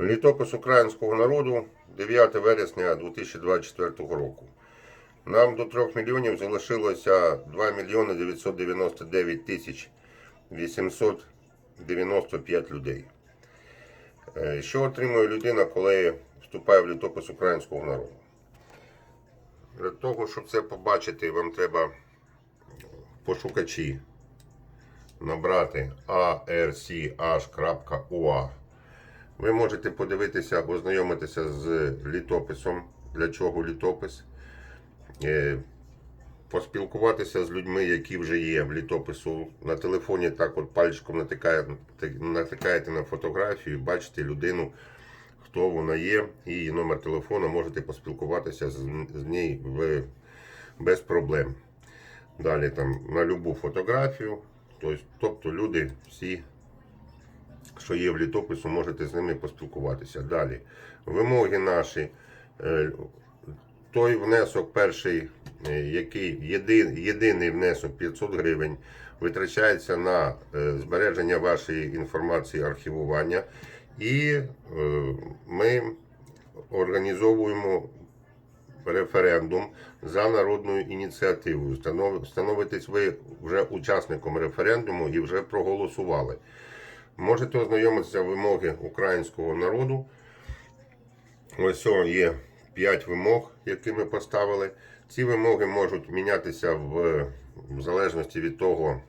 Літопис українського народу 9 вересня 2024 року. Нам до 3 мільйонів залишилося 2 мільйони 999 тисяч 895 людей. Е, Що отримує людина, коли вступає в літопис українського народу? Для того, щоб це побачити, вам треба пошукачі набрати arch.ua. Ви можете подивитися, ознайомитися з літописом, для чого літопис, е, поспілкуватися з людьми, які вже є в літопису. На телефоні так от пальчиком натикає- натикаєте на фотографію, бачите людину, хто вона є, її номер телефону, можете поспілкуватися з, з нею в, без проблем. Далі там на любу фотографію. Тобто, тобто люди всі що є в літопису, можете з ними поспілкуватися. Далі. Вимоги наші. Е, Той внесок перший, е, який єди- єдиний внесок 500 гривень, витрачається на е, збереження вашої інформації, архівування. І ми організовуємо референдум за народною ініціативою. Становитесь ви вже учасником референдуму і вже проголосували. Можете ознайомитися вимоги українського народу. Ось є 5 вимог, які ми поставили. Ці вимоги можуть мінятися в, в залежності від того,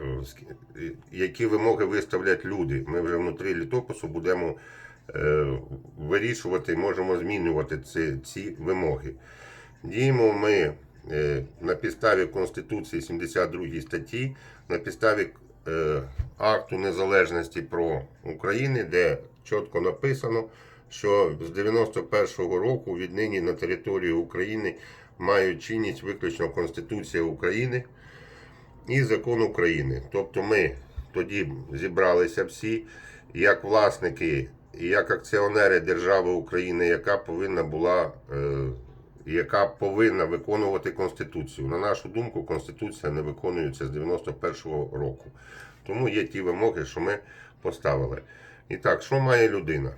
е, які вимоги виставлять люди. Ми вже внутрі літопису будемо е, вирішувати, можемо змінювати ці, ці вимоги. Діємо ми е, на підставі Конституції 72 статті, на підставі е, акту незалежності про Україну, де чітко написано, що з 91-го року віднині на території України мають чинність виключно Конституція України і закон України. Тобто ми тоді зібралися всі як власники і як акціонери держави України, яка повинна була. Яка повинна виконувати Конституцію. На нашу думку, Конституція не виконується з 91-го року. Тому є ті вимоги, що ми поставили. І так, що має людина?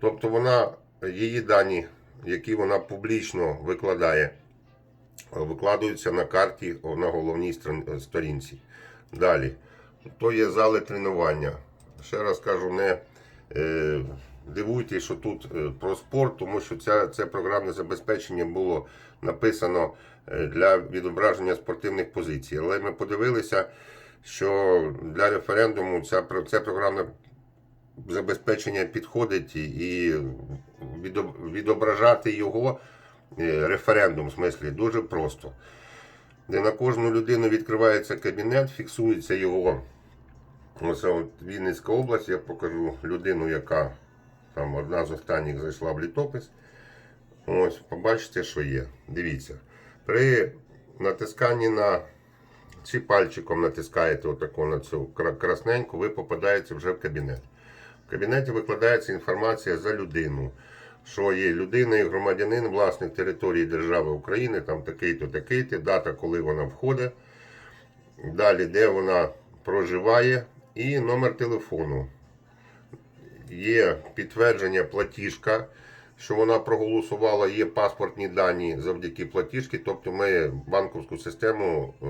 Тобто вона, її дані, які вона публічно викладає, викладаються на карті на головній сторінці. Далі, то є зали тренування. Ще раз кажу, не е, дивуйтесь, що тут е, про спорт, тому що ця, це програмне забезпечення було написано е, для відображення спортивних позицій. Але ми подивилися, що для референдуму ця, це програмне забезпечення підходить і- відображати його е, референдум в смислі дуже просто. Де на кожну людину відкривається кабінет, фіксується його. Ось Вінницька область, я покажу людину, яка там одна з останніх зайшла в літопис. Ось, побачите, що є. Дивіться. При натисканні на чи пальчиком натискаєте отако на цю красненьку, ви попадаєте вже в кабінет. В кабінеті викладається інформація за людину, що є людина і громадянин, власник території держави України, там такий-то, такий-то, дата, коли вона входить, далі, де вона проживає, і номер телефону. Є підтвердження платіжка, що вона проголосувала, є паспортні дані завдяки платіжки, тобто ми банківську систему е,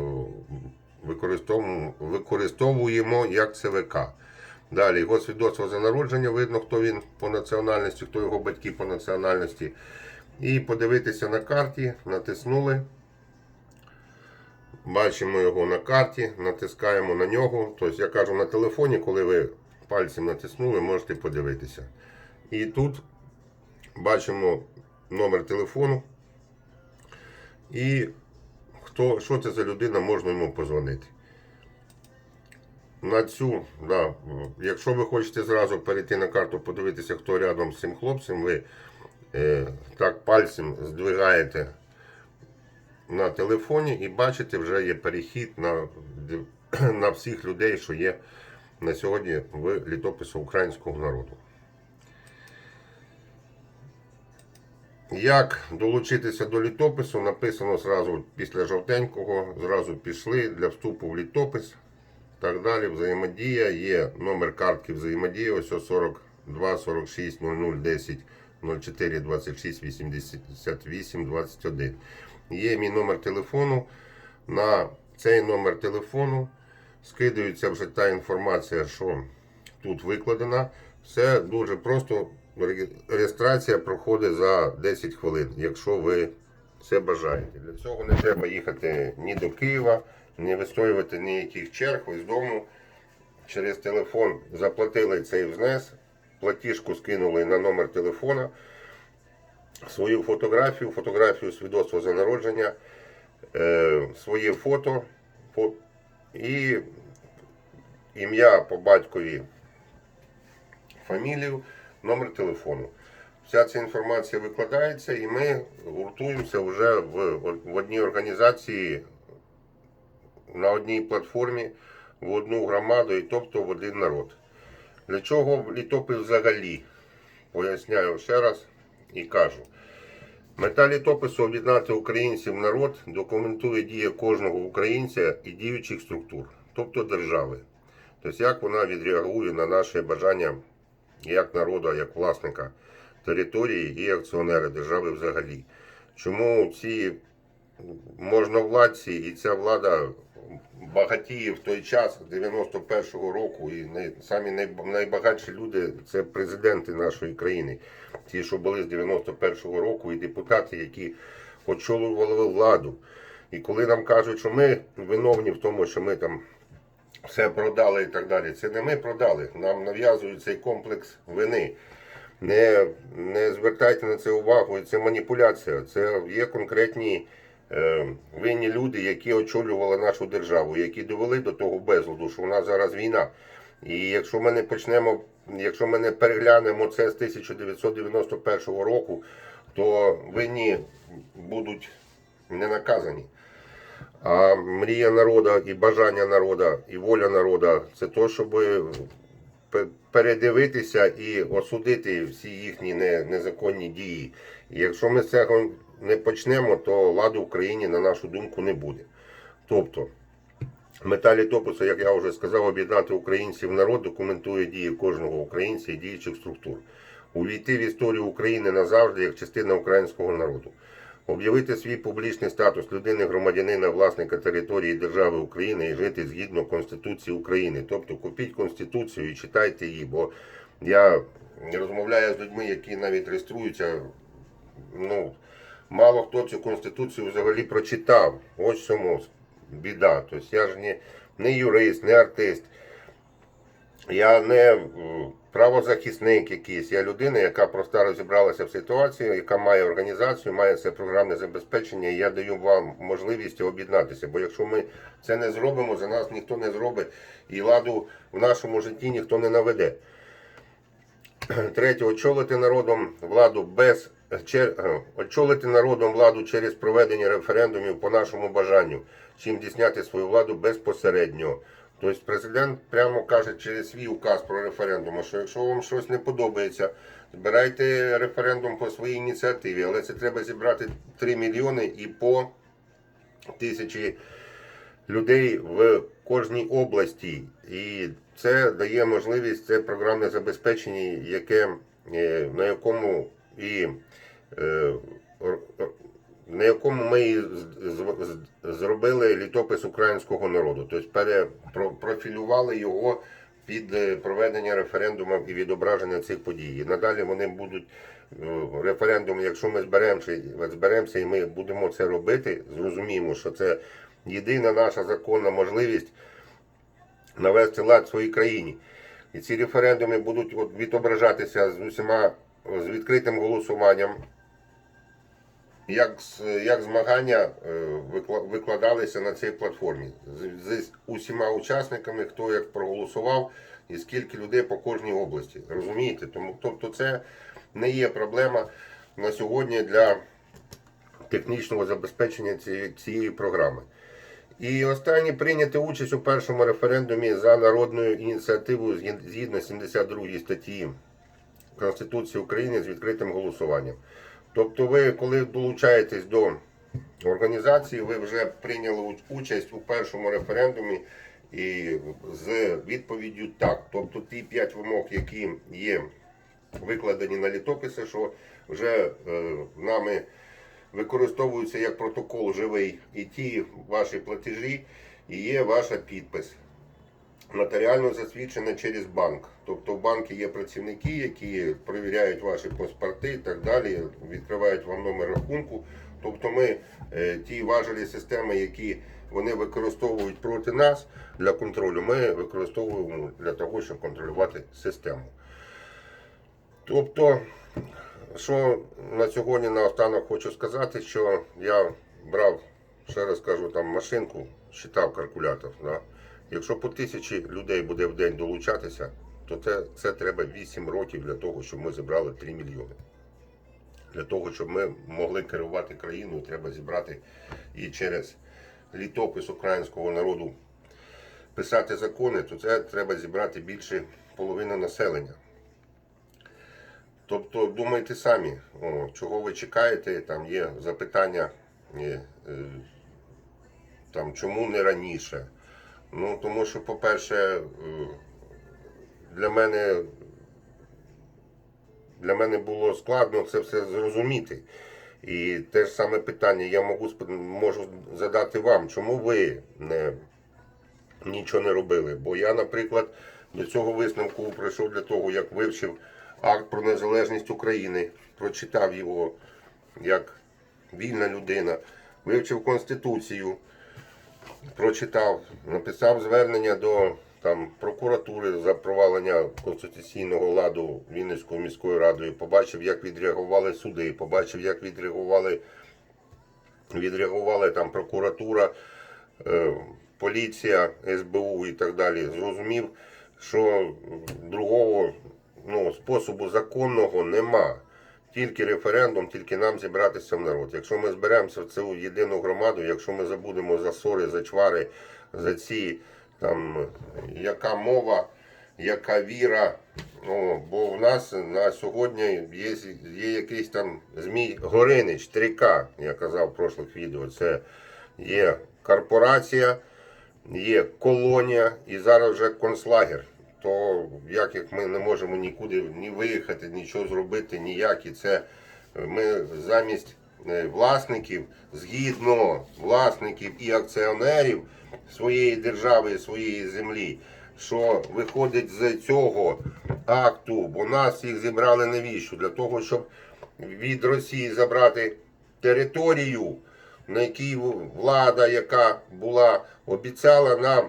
використовуємо як ЦВК. Далі його свідоцтво за народження, видно, хто він по національності, хто його батьки по національності. І подивитися на карті, натиснули. Бачимо його на карті, натискаємо на нього. Тобто, я кажу на телефоні, коли ви пальцем натиснули, можете подивитися. І тут бачимо номер телефону. І хто, що це за людина, можна йому позвонити. На цю, да, якщо ви хочете зразу перейти на карту, подивитися, хто рядом з цим хлопцем, ви е, так пальцем здвигаєте на телефоні і бачите, вже є перехід на, на всіх людей, що є на сьогодні в літопису українського народу. Як долучитися до літопису, написано зразу після жовтенького, зразу пішли для вступу в літопис. так далі. Взаємодія. Є номер картки взаємодії. Ось 42 46 00 10 04 26 88 21. Є мій номер телефону. На цей номер телефону скидується вже та інформація, що тут викладена. Все дуже просто. Реєстрація проходить за 10 хвилин, якщо ви це бажаєте. Для цього не треба їхати ні до Києва, ні вистоювати ніяких черг. Ви з дому через телефон заплатили цей взнес, платіжку скинули на номер телефона, свою фотографію, фотографію свідоцтва за народження, е, своє фото фо- і ім'я по батькові, фамілію, номер телефону. Вся ця інформація викладається, і ми гуртуємося вже в, в одній організації на одній платформі в одну громаду, і тобто в один народ. Для чого літопис взагалі? Поясняю ще раз і кажу. Мета літопису об'єднати українців народ документує дії кожного українця і діючих структур, тобто держави. Тобто, як вона відреагує на наше бажання як народу, як власника території і акціонера держави взагалі. Чому ці можновладці і ця влада багатіє в той час 91-го року, і самі най, найбагатші люди це президенти нашої країни, ті, що були з 91-го року, і депутати, які очолювали владу. І коли нам кажуть, що ми виновні в тому, що ми там все продали і так далі, це не ми продали. Нам нав'язують цей комплекс вини. Не, не звертайте на це увагу, це маніпуляція. Це є конкретні винні люди, які очолювали нашу державу, які довели до того безладу, що у нас зараз війна. І якщо ми не почнемо, якщо ми не переглянемо це з 1991 року, то винні будуть не наказані. А мрія народу і бажання народу, і воля народу це то, щоб передивитися і осудити всі їхні незаконні дії. І якщо ми з цього не почнемо, то ладу в Україні, на нашу думку, не буде. Тобто, мета літопису, як я вже сказав, об'єднати українців народ, документує дії кожного українця і діючих структур. Увійти в історію України назавжди як частина українського народу. Об'явити свій публічний статус людини, громадянина, власника території держави України і жити згідно Конституції України. Тобто купіть Конституцію і читайте її, бо я розмовляю з людьми, які навіть реєструються. Ну, мало хто цю Конституцію взагалі прочитав. Ось чому біда. Тобто я ж не, не юрист, не артист. Я не правозахисник якийсь, я людина, яка просто розібралася в ситуації, яка має організацію, має це програмне забезпечення, і я даю вам можливість об'єднатися. Бо якщо ми це не зробимо, за нас ніхто не зробить і ладу в нашому житті ніхто не наведе. Третє, очолити народом владу без чер- е, очолити народом владу через проведення референдумів по нашому бажанню, чим дійсняти свою владу безпосередньо. Тобто президент прямо каже через свій указ про референдум, що якщо вам щось не подобається, збирайте референдум по своїй ініціативі, але це треба зібрати 3 мільйони і по тисячі людей в кожній області. І це дає можливість, це програмне забезпечення, яке, е, на якому і е, на якому ми і зробили літопис українського народу. Тобто пере, про- профілювали його під е, проведення референдумів і відображення цих подій. Надалі вони будуть е, референдум, якщо ми зберемося, зберемося і ми будемо це робити, зрозуміємо, що це єдина наша законна можливість навести лад в своїй країні. І ці референдуми будуть відображатися з усіма з відкритим голосуванням. Як, як змагання е, викладалися на цій платформі з, з усіма учасниками, хто як проголосував і скільки людей по кожній області. Розумієте? Тому тобто це не є проблема на сьогодні для технічного забезпечення цієї, цієї програми. І останнє прийняти участь у першому референдумі за народною ініціативою згідно 72 статті Конституції України з відкритим голосуванням. Тобто, ви, коли долучаєтесь до організації, ви вже прийняли участь у першому референдумі І з відповіддю так. Тобто ті п'ять вимог, які є викладені на літописи, що вже е, нами використовуються як протокол живий, і ті ваші платежі, і є ваша підпис. Нотаріально засвідчене через банк. Тобто в банку є працівники, які перевіряють ваші паспорти і так далі, відкривають вам номер рахунку. Тобто ми е, ті важелі системи, які вони використовують проти нас для контролю, ми використовуємо для того, щоб контролювати систему. Тобто, що на сьогодні наостанок хочу сказати, що я брав, ще раз кажу, там машинку, считав калькулятор. Да? Якщо по тисячі людей буде в день долучатися, то це, це треба 8 років для того, щоб ми зібрали 3 мільйони. Для того, щоб ми могли керувати країною, треба зібрати і через літопис українського народу писати закони, то це треба зібрати більше половини населення. Тобто думайте самі, о, чого ви чекаєте, там є запитання, е, е, там, чому не раніше. Ну, тому що, по-перше, е, для мене, для мене було складно це все зрозуміти. І те ж саме питання я можу, можу задати вам, чому ви не, нічого не робили? Бо я, наприклад, до цього висновку прийшов для того, як вивчив акт про незалежність України, прочитав його як вільна людина, вивчив Конституцію, прочитав, написав звернення до там, прокуратури за провалення конституційного ладу Вінницькою міською радою, побачив, як відреагували суди, побачив, як відреагували, відреагували там прокуратура, е, поліція, СБУ і так далі. Зрозумів, що другого ну, способу законного нема. Тільки референдум, тільки нам зібратися в народ. Якщо ми зберемося в цю єдину громаду, якщо ми забудемо за ссори, за чвари, за ці там яка мова, яка віра. О, бо в нас на сьогодні є, є якийсь там Змій Горинич, 3К, я казав в прошлих відео. Це є корпорація, є колонія і зараз вже концлагер. То як як ми не можемо нікуди ні виїхати, нічого зробити, ніяк. І це ми замість е, власників, згідно власників і акціонерів своєї держави, своєї землі, що виходить з цього акту, бо нас їх зібрали навіщо? Для того, щоб від Росії забрати територію, на якій влада, яка була, обіцяла нам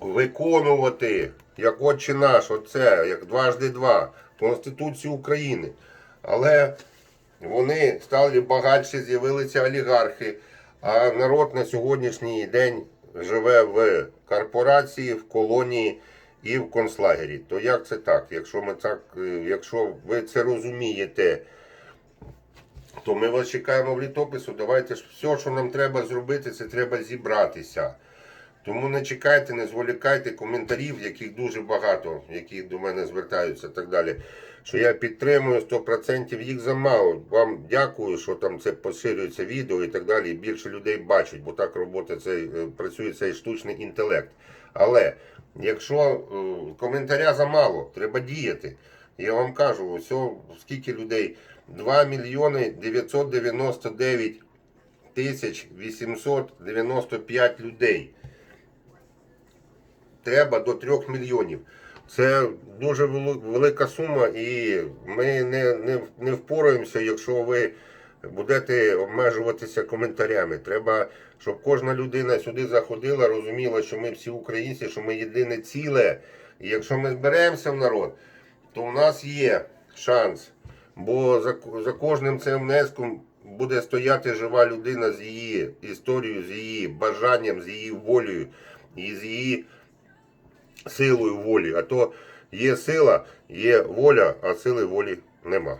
виконувати, як отче наш, оце, як дважди два, Конституцію України. Але вони стали багатші, з'явилися олігархи, а народ на сьогоднішній день живе в корпорації, в колонії і в концлагері. То як це так? Якщо ми так, е, якщо ви це розумієте, то ми вас чекаємо в літопису. Давайте все, що нам треба зробити, це треба зібратися. Тому не чекайте, не зволікайте коментарів, яких дуже багато, які до мене звертаються і так далі. Що я підтримую 100%, їх замало. Вам дякую, що там це поширюється відео і так далі. І більше людей бачать, бо так робота цей, е, працює цей штучний інтелект. Але якщо е, коментаря замало, треба діяти. Я вам кажу, ось скільки людей? 2 мільйони 999 тисяч 895 людей треба до 3 мільйонів. Це дуже велика сума, і ми не, не, не впораємося, якщо ви будете обмежуватися коментарями. Треба, щоб кожна людина сюди заходила, розуміла, що ми всі українці, що ми єдине ціле. І якщо ми зберемося в народ, то у нас є шанс. Бо за, за кожним цим внеском буде стояти жива людина з її історією, з її бажанням, з її волею і з її силою волі. А то є сила, є воля, а сили волі нема.